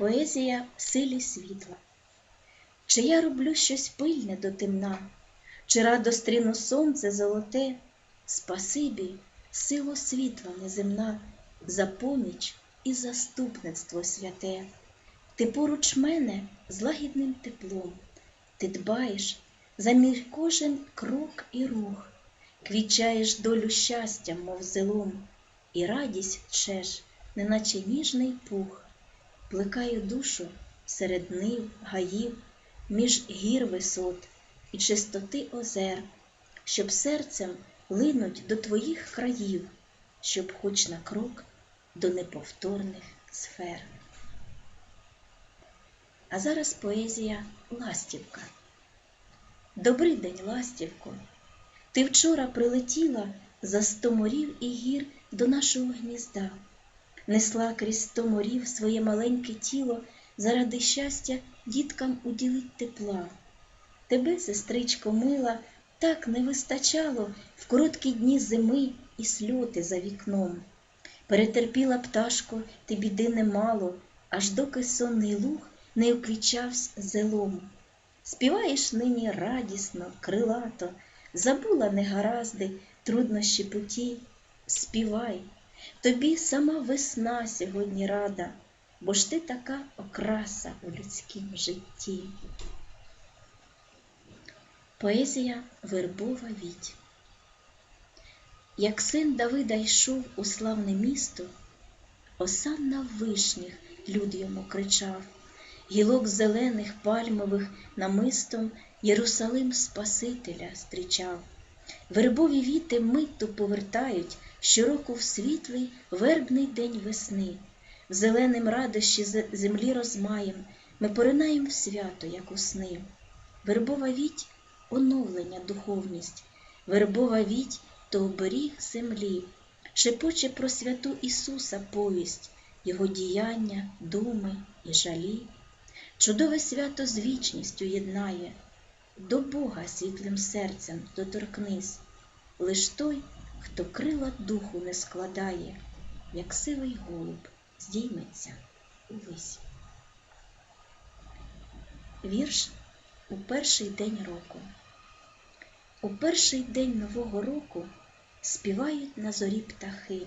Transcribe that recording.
Поезія в силі світла. Чи я роблю щось пильне до темна, чи радо стріну сонце золоте, спасибі, сило світла неземна, за поміч і заступництво святе. Ти поруч мене з лагідним теплом, ти дбаєш за мій кожен крок і рух, квічаєш долю щастя, мов зелом, і радість чеш, неначе ніжний пух, плекаю душу серед нив, гаїв, між гір висот і чистоти озер, щоб серцем линуть до твоїх країв, щоб хоч на крок до неповторних сфер. А зараз поезія Ластівка. Добрий день, ластівко. Ти вчора прилетіла за сто морів і гір до нашого гнізда, несла крізь сто морів своє маленьке тіло заради щастя діткам уділить тепла. Тебе, сестричко мила, так не вистачало в короткі дні зими і сльоти за вікном. Перетерпіла пташко, ти біди немало, аж доки сонний луг не уквічавсь зелом. Співаєш нині радісно, крилато, забула негаразди, труднощі путі. Співай, тобі сама весна сьогодні рада, бо ж ти така окраса у людськім житті. Поезія Вербова Віть Як син Давида йшов у славне місто, осам на вишніх люд йому кричав, гілок зелених пальмових намистом Єрусалим Спасителя зустрічав. Вербові віти митту повертають щороку в світлий вербний день весни. В зеленим радощі землі розмаєм ми поринаєм в свято, як у сни. Вербова віть оновлення духовність, вербова віть то оберіг землі, шепоче про святу Ісуса повість, Його діяння, думи і жалі. Чудове свято з вічністю єднає, до Бога світлим серцем доторкнись, лиш той, хто крила духу не складає, як сивий голуб здійметься увесь. Вірш у перший день року. У перший день нового року співають на зорі птахи,